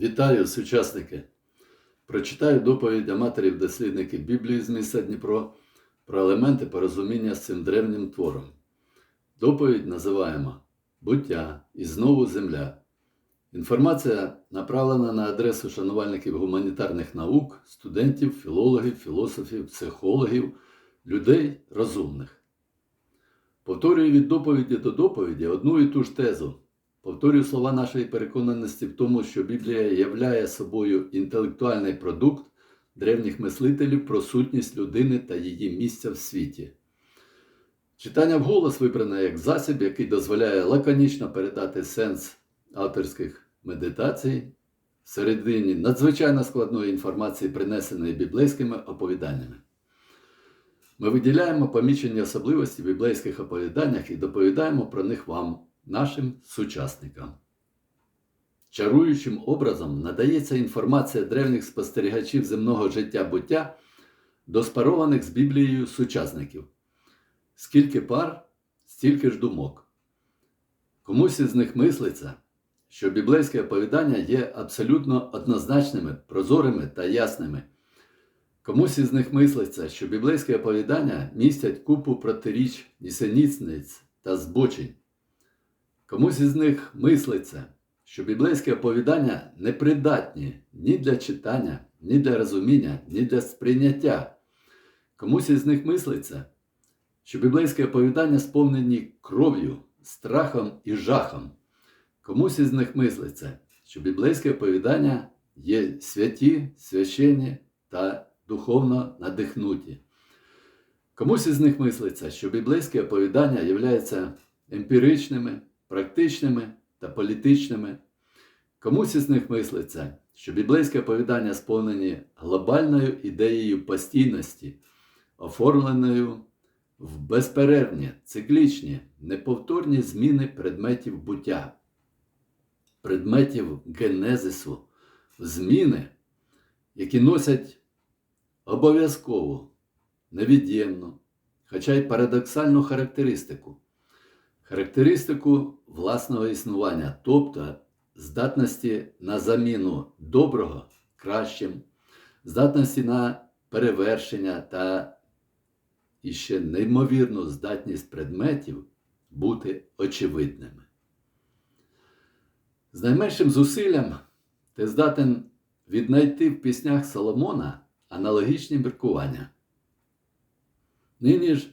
Вітаю, сучасники! Прочитаю доповідь аматорів дослідників Біблії з міста Дніпро про елементи порозуміння з цим древнім твором. Доповідь називаємо Буття і знову земля. Інформація направлена на адресу шанувальників гуманітарних наук, студентів, філологів, філософів, психологів, людей розумних. Повторюю від доповіді до доповіді одну і ту ж тезу. Повторюю слова нашої переконаності в тому, що Біблія являє собою інтелектуальний продукт древніх мислителів про сутність людини та її місця в світі. Читання вголос вибране як засіб, який дозволяє лаконічно передати сенс авторських медитацій всередині надзвичайно складної інформації, принесеної біблейськими оповіданнями. Ми виділяємо помічені особливості в біблейських оповіданнях і доповідаємо про них вам, нашим сучасникам. Чаруючим образом надається інформація древніх спостерігачів земного життя буття до спарованих з Біблією сучасників. Скільки пар, стільки ж думок. Комусь із них мислиться, що біблейське оповідання є абсолютно однозначними, прозорими та ясними. Комусь із них мислиться, що біблейське оповідання містять купу протиріч, нісеніцниць та збочень. Комусь із них мислиться, що біблейське оповідання непридатні ні для читання, ні для розуміння, ні для сприйняття. Комусь із них мислиться, що біблейське оповідання сповнені кров'ю, страхом і жахом. Комусь із них мислиться, що біблейське оповідання є святі, священні та духовно надихнуті. Комусь із них мислиться, що біблейське оповідання являються емпіричними, практичними та політичними. Комусь із них мислиться, що біблейське оповідання сповнені глобальною ідеєю постійності, оформленою в безперервні, циклічні, неповторні зміни предметів буття, предметів генезису, зміни, які носять обов'язкову, невід'ємну, хоча й парадоксальну характеристику характеристику власного існування, тобто здатності на заміну доброго кращим, здатності на перевершення та іще неймовірну здатність предметів бути очевидними. З найменшим зусиллям ти здатен віднайти в піснях Соломона аналогічні міркування. Нині ж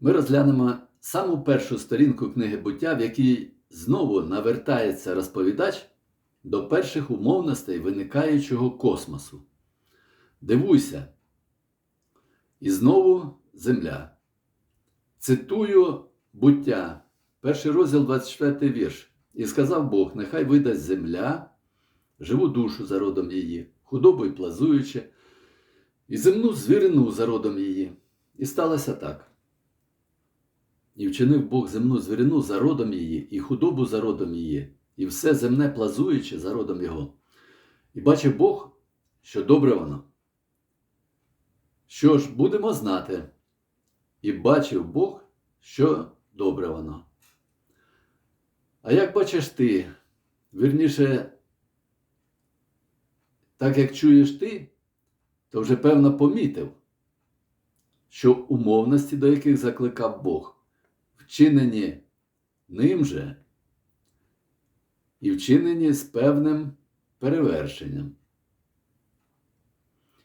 ми розглянемо саму першу сторінку книги буття, в якій знову навертається розповідач до перших умовностей виникаючого космосу. Дивуйся. І знову земля. Цитую буття, перший розділ 24 вірш. І сказав Бог: нехай видасть земля, живу душу за родом її, худобу й плазуюче, і земну звірину за родом її. І сталося так. І вчинив Бог земну звірину за родом її, і худобу за родом її, і все земне плазуюче за родом його. І бачив Бог, що добре воно. Що ж, будемо знати. І бачив Бог, що добре воно. А як бачиш ти, вірніше, так як чуєш ти, то вже певно помітив, що умовності, до яких закликав Бог, вчинені ним же і вчинені з певним перевершенням.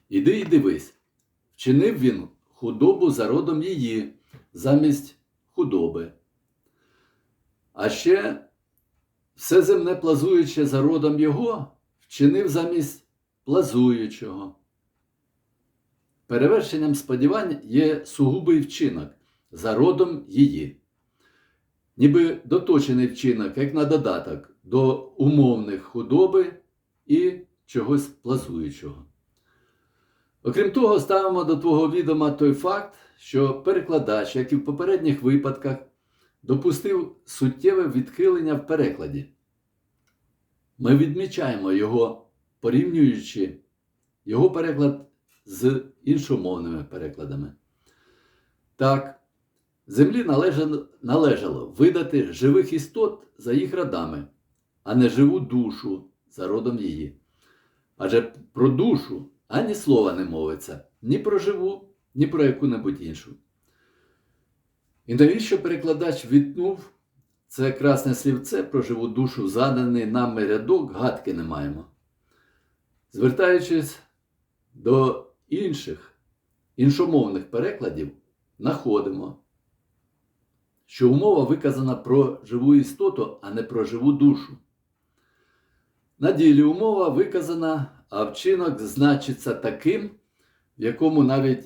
Іди і дивись, вчинив він худобу за родом її замість худоби. А ще все земне плазуюче за родом його вчинив замість плазуючого. Перевершенням сподівань є сугубий вчинок за родом її ніби доточений вчинок, як на додаток до умовних худоби і чогось плазуючого. Окрім того, ставимо до твого відома той факт, що перекладач, як і в попередніх випадках, допустив суттєве відхилення в перекладі. Ми відмічаємо його, порівнюючи його переклад з іншомовними перекладами. Так, Землі належало, видати живих істот за їх родами, а не живу душу за родом її. Адже про душу ані слова не мовиться, ні про живу, ні про яку-небудь іншу. І навіщо перекладач відтнув це красне слівце про живу душу, заданий нами рядок, гадки не маємо. Звертаючись до інших іншомовних перекладів, знаходимо, що умова виказана про живу істоту, а не про живу душу. На ділі умова виказана, а вчинок значиться таким, в якому навіть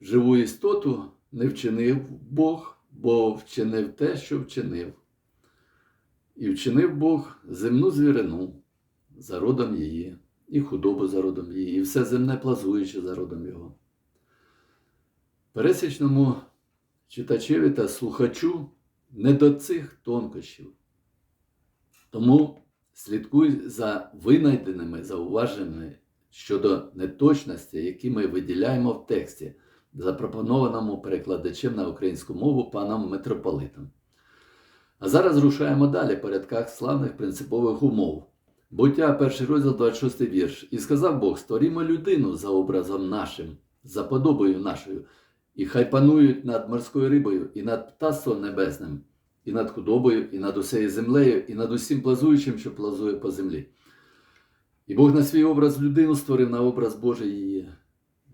живу істоту не вчинив Бог, бо вчинив те, що вчинив. І вчинив Бог земну звірину за родом її, і худобу за родом її, і все земне плазуюче за родом його. Пересічному читачеві та слухачу не до цих тонкощів. Тому слідкуй за винайденими зауваженнями щодо неточності, які ми виділяємо в тексті, запропонованому перекладачем на українську мову паном митрополитом. А зараз рушаємо далі по рядках славних принципових умов. Буття, перший розділ, 26 вірш. І сказав Бог: створімо людину за образом нашим, за подобою нашою, і хай панують над морською рибою, і над птаством небесним, і над худобою, і над усею землею, і над усім плазуючим, що плазує по землі. І Бог на свій образ людину створив на образ Божий її.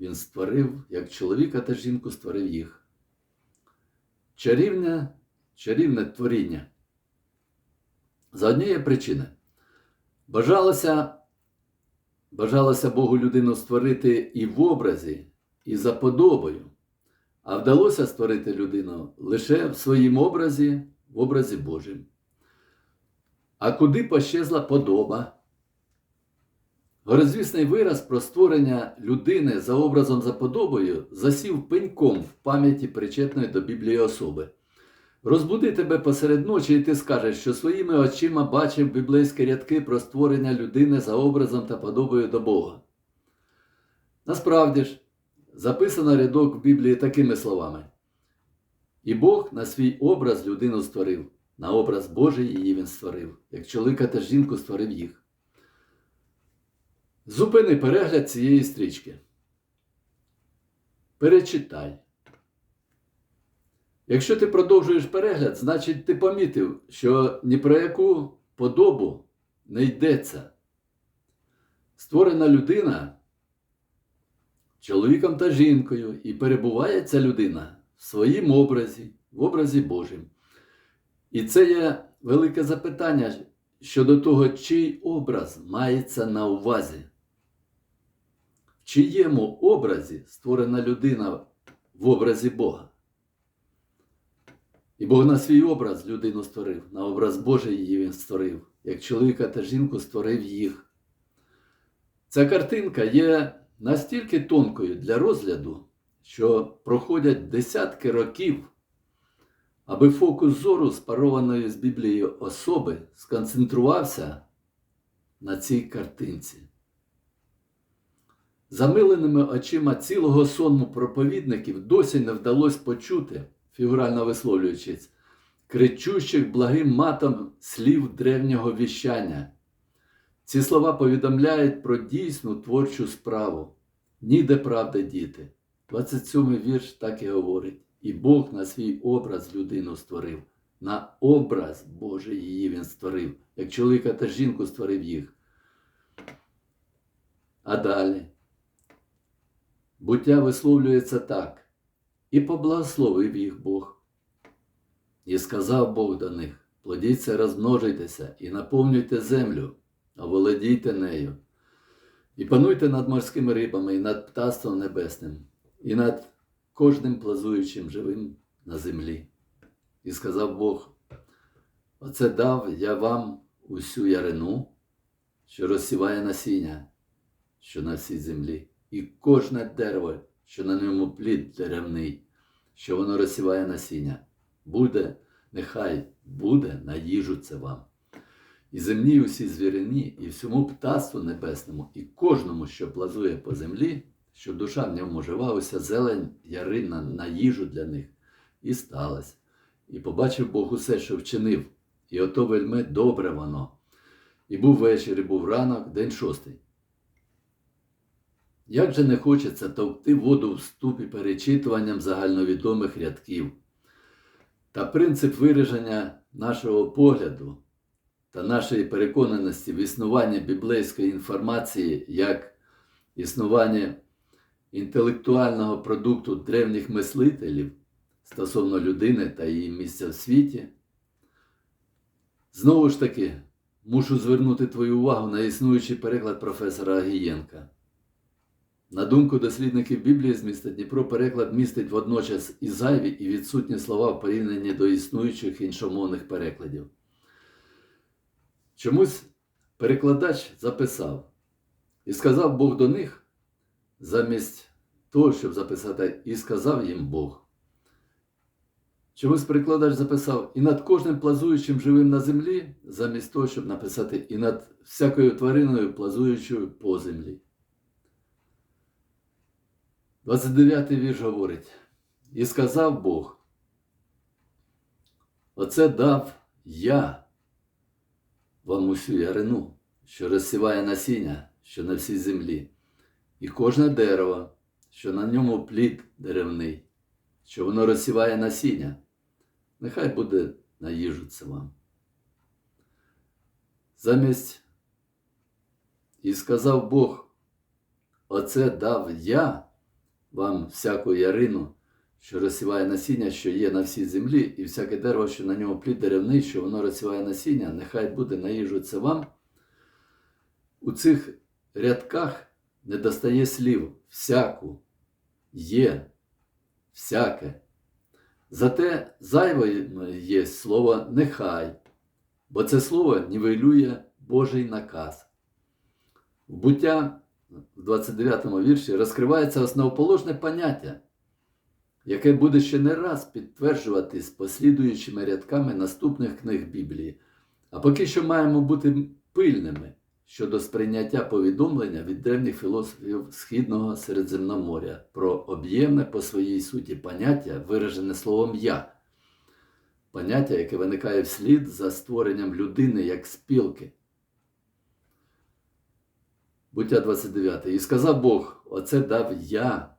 Він створив, як чоловіка та жінку створив їх. Чарівне, чарівне творіння. За однієї причини. Бажалося, бажалося Богу людину створити і в образі, і за подобою, а вдалося створити людину лише в своїм образі, в образі Божим. А куди пощезла подоба? Горозвісний вираз про створення людини за образом за подобою засів пеньком в пам'яті причетної до Біблії особи. Розбуди тебе посеред ночі, і ти скажеш, що своїми очима бачив біблейські рядки про створення людини за образом та подобою до Бога. Насправді ж, записано рядок в Біблії такими словами: І Бог на свій образ людину створив, на образ Божий її він створив, як чоловіка та жінку створив їх. Зупини перегляд цієї стрічки. Перечитай. Якщо ти продовжуєш перегляд, значить ти помітив, що ні про яку подобу не йдеться. Створена людина чоловіком та жінкою, і перебуває ця людина в своїм образі, в образі Божим. І це є велике запитання щодо того, чий образ мається на увазі. В чиєму образі створена людина в образі Бога. І Бог на свій образ людину створив, на образ Божий її він створив, як чоловіка та жінку створив їх. Ця картинка є настільки тонкою для розгляду, що проходять десятки років, аби фокус зору спарованої з Біблією особи сконцентрувався на цій картинці. Замиленими очима цілого сонму проповідників досі не вдалося почути фігурально висловлюючись, кричущих благим матом слів древнього віщання. Ці слова повідомляють про дійсну творчу справу. Ніде правди діти. 27 вірш так і говорить. І Бог на свій образ людину створив. На образ Божий її він створив, як чоловіка та жінку створив їх. А далі. Буття висловлюється так і поблагословив їх Бог. І сказав Бог до них: плодіться, розмножуйтеся і наповнюйте землю, володійте нею, і пануйте над морськими рибами, і над птаством небесним, і над кожним плазуючим живим на землі. І сказав Бог: Оце дав я вам усю ярину, що розсіває насіння, що на всій землі, і кожне дерево що на ньому плід деревний, що воно розсіває насіння. Буде, нехай буде на їжу це вам. І земні усі звірині, і всьому птаству небесному, і кожному, що плазує по землі, щоб душа в ньому жива, уся зелень ярина на їжу для них. І сталося. І побачив Бог усе, що вчинив, і ото вельми добре воно. І був вечір, і був ранок, день шостий. Як же не хочеться товкти воду в ступі перечитуванням загальновідомих рядків. Та принцип вираження нашого погляду та нашої переконаності в існуванні біблейської інформації як існування інтелектуального продукту древніх мислителів стосовно людини та її місця в світі. Знову ж таки, мушу звернути твою увагу на існуючий переклад професора Агієнка. На думку дослідників Біблії з міста Дніпро, переклад містить водночас і зайві, і відсутні слова в порівнянні до існуючих іншомовних перекладів. Чомусь перекладач записав і сказав Бог до них, замість того, щоб записати, і сказав їм Бог. Чомусь перекладач записав і над кожним плазуючим живим на землі, замість того, щоб написати і над всякою твариною, плазуючою по землі. 29-й вірш говорить: І сказав Бог, оце дав я вам усю ярину, що розсіває насіння, що на всій землі, і кожне дерево, що на ньому плід деревний, що воно розсіває насіння, нехай буде на їжу це вам. Замість і сказав Бог, оце дав я вам всяку ярину, що розсіває насіння, що є на всій землі, і всяке дерево, що на ньому плід деревний, що воно розсіває насіння, нехай буде на їжу це вам. У цих рядках не достає слів всяку, є, всяке. Зате зайве є слово нехай, бо це слово нівелює Божий наказ. В буття в 29 вірші розкривається основоположне поняття, яке буде ще не раз підтверджуватись послідуючими рядками наступних книг Біблії. А поки що маємо бути пильними щодо сприйняття повідомлення від древніх філософів Східного Середземноморя про об'ємне по своїй суті поняття, виражене словом я, поняття, яке виникає вслід за створенням людини як спілки. Буття 29. І сказав Бог: Оце дав я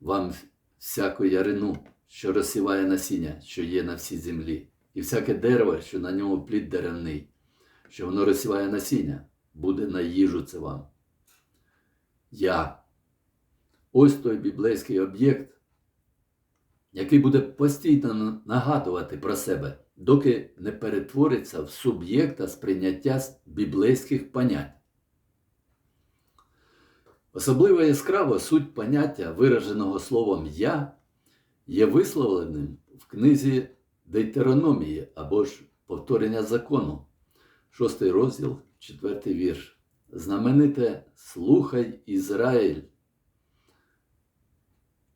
вам всяку ярину, що розсіває насіння, що є на всій землі, і всяке дерево, що на ньому плід деревний, що воно розсіває насіння, буде на їжу це вам. Я. Ось той біблейський об'єкт, який буде постійно нагадувати про себе, доки не перетвориться в суб'єкта сприйняття біблейських понять. Особливо яскраво суть поняття, вираженого словом Я, є висловленим в книзі Дейтерономії або ж повторення закону, шостий розділ, четвертий вірш. Знамените Слухай Ізраїль.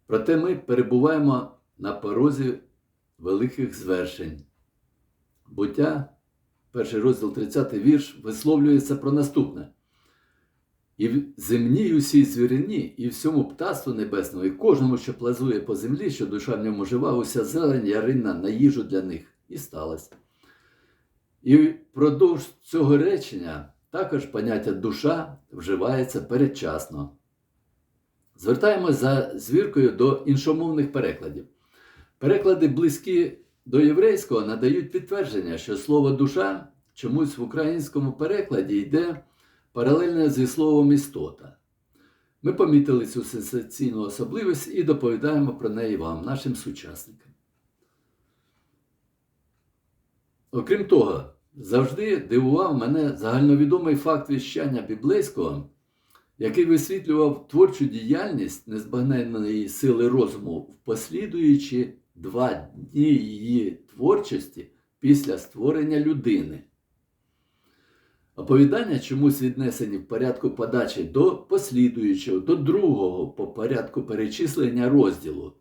Проте ми перебуваємо на порозі великих звершень. Буття, перший розділ 30 вірш, висловлюється про наступне. І в земній усій звірині, і всьому птаству небесному, і кожному, що плазує по землі, що душа в ньому жива, уся зелень ярина на їжу для них. І сталося. І впродовж цього речення також поняття душа вживається передчасно. Звертаємось за звіркою до іншомовних перекладів. Переклади, близькі до єврейського, надають підтвердження, що слово душа чомусь в українському перекладі йде паралельно зі словом істота. Ми помітили цю сенсаційну особливість і доповідаємо про неї вам, нашим сучасникам. Окрім того, завжди дивував мене загальновідомий факт віщання біблейського, який висвітлював творчу діяльність незбагненної сили розуму в послідуючі два дні її творчості після створення людини. Оповідання чомусь віднесені в порядку подачі до послідуючого, до другого по порядку перечислення розділу.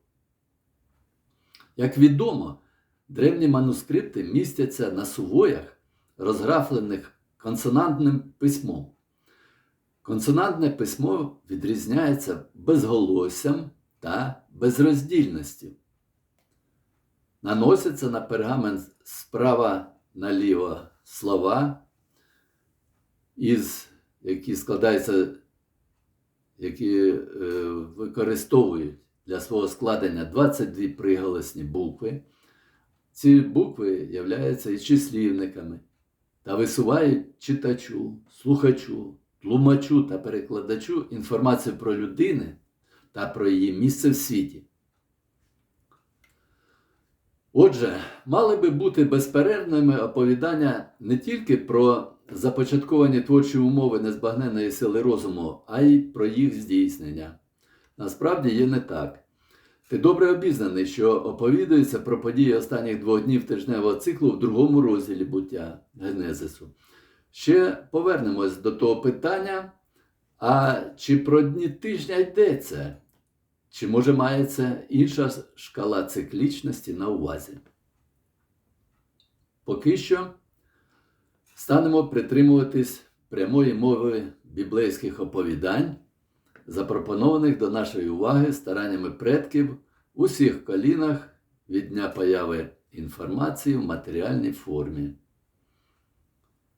Як відомо, древні манускрипти містяться на сувоях, розграфлених консонантним письмом. Консонантне письмо відрізняється безголоссям та безроздільністю. Наносяться на пергамент справа наліво слова із, які складаються, які е, використовують для свого складення 22 приголосні букви. Ці букви являються і числівниками та висувають читачу, слухачу, тлумачу та перекладачу інформацію про людини та про її місце в світі. Отже, мали би бути безперервними оповідання не тільки про започатковані творчі умови незбагненної сили розуму, а й про їх здійснення. Насправді є не так. Ти добре обізнаний, що оповідується про події останніх двох днів тижневого циклу в другому розділі буття Генезису. Ще повернемось до того питання, а чи про дні тижня йдеться? Чи може мається інша шкала циклічності на увазі? Поки що станемо притримуватись прямої мови біблейських оповідань, запропонованих до нашої уваги стараннями предків у всіх колінах від дня появи інформації в матеріальній формі.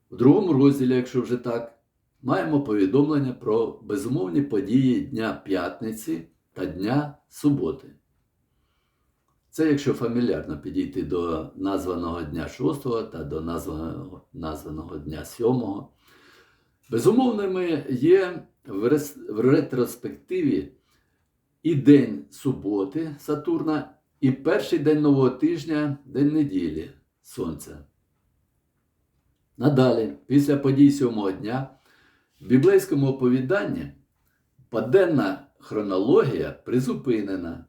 У другому розділі, якщо вже так, маємо повідомлення про безумовні події Дня П'ятниці та Дня Суботи. Це якщо фамільярно підійти до названого дня 6 та до названого, названого дня 7. Безумовними є в ретроспективі і День суботи Сатурна, і перший день нового тижня, День неділі Сонця. Надалі, після подій сьомого дня, в біблейському оповіданні паденна хронологія призупинена,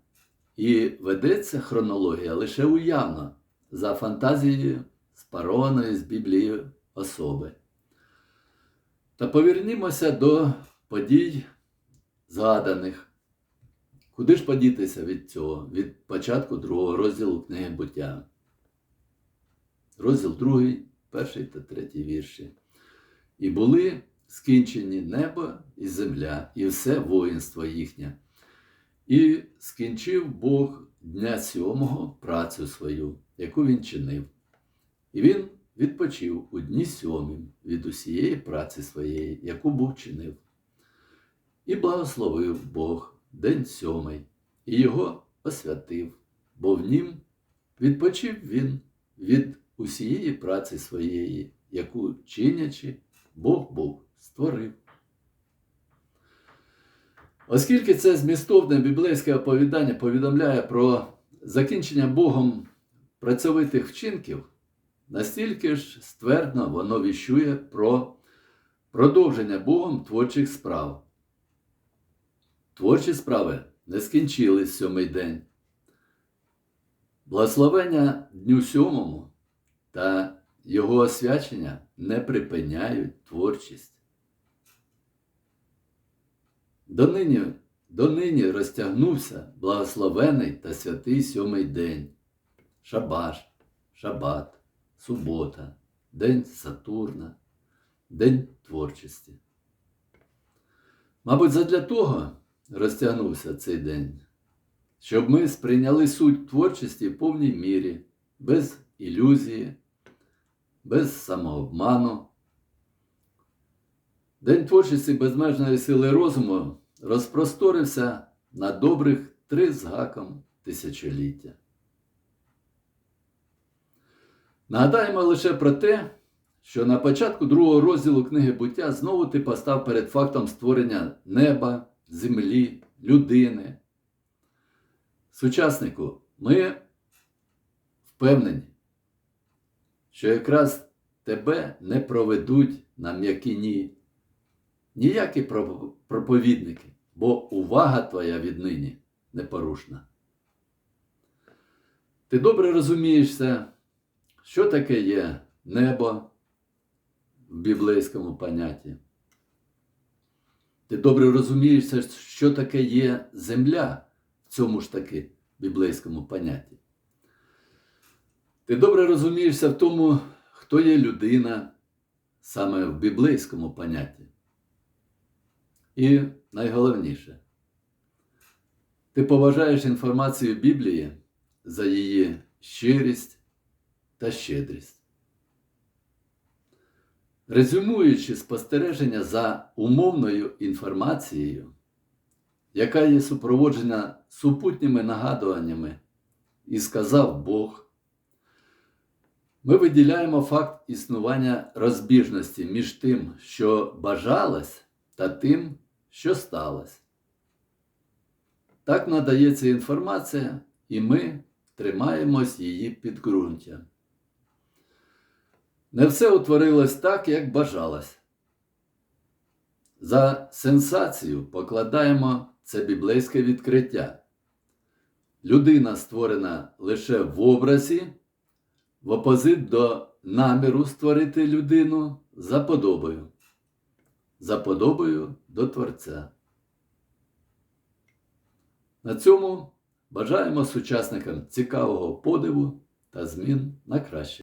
і ведеться хронологія лише уявно, за фантазією спарованої з Біблії особи. Та повернімося до подій згаданих. Куди ж подітися від цього, від початку другого розділу книги буття? Розділ другий, перший та третій вірші. І були скінчені небо і земля, і все воїнство їхнє. І скінчив Бог дня сьомого працю свою, яку він чинив. І він відпочив у дні сьомім від усієї праці своєї, яку був чинив. І благословив Бог день сьомий, і його освятив, бо в нім відпочив він від усієї праці своєї, яку чинячи, Бог Бог створив. Оскільки це змістовне біблейське оповідання повідомляє про закінчення Богом працьовитих вчинків, настільки ж ствердно воно віщує про продовження Богом творчих справ. Творчі справи не скінчились сьомий день. Благословення Дню сьомому та його освячення не припиняють творчість. Донині, донині розтягнувся благословений та святий сьомий день, Шабаш, Шабат, субота, День Сатурна, День творчості. Мабуть, задля того розтягнувся цей день, щоб ми сприйняли суть творчості в повній мірі, без ілюзії, без самообману. День творчості безмежної сили розуму розпросторився на добрих три з гаком тисячоліття. Нагадаємо лише про те, що на початку другого розділу книги буття знову ти постав перед фактом створення неба, землі, людини. Сучаснику, ми впевнені, що якраз тебе не проведуть на м'якині ніякі проповідники, бо увага твоя віднині непорушна. Ти добре розумієшся, що таке є небо в біблейському понятті. Ти добре розумієшся, що таке є земля в цьому ж таки біблейському понятті. Ти добре розумієшся в тому, хто є людина саме в біблейському понятті. І найголовніше, ти поважаєш інформацію Біблії за її щирість та щедрість. Резюмуючи спостереження за умовною інформацією, яка є супроводжена супутніми нагадуваннями, і сказав Бог, ми виділяємо факт існування розбіжності між тим, що бажалось, та тим, що сталося. Так надається інформація, і ми тримаємось її підґрунтя. Не все утворилось так, як бажалось. За сенсацію покладаємо це біблейське відкриття. Людина створена лише в образі, в опозит до наміру створити людину за подобою, за подобою до Творця. На цьому бажаємо сучасникам цікавого подиву та змін на краще.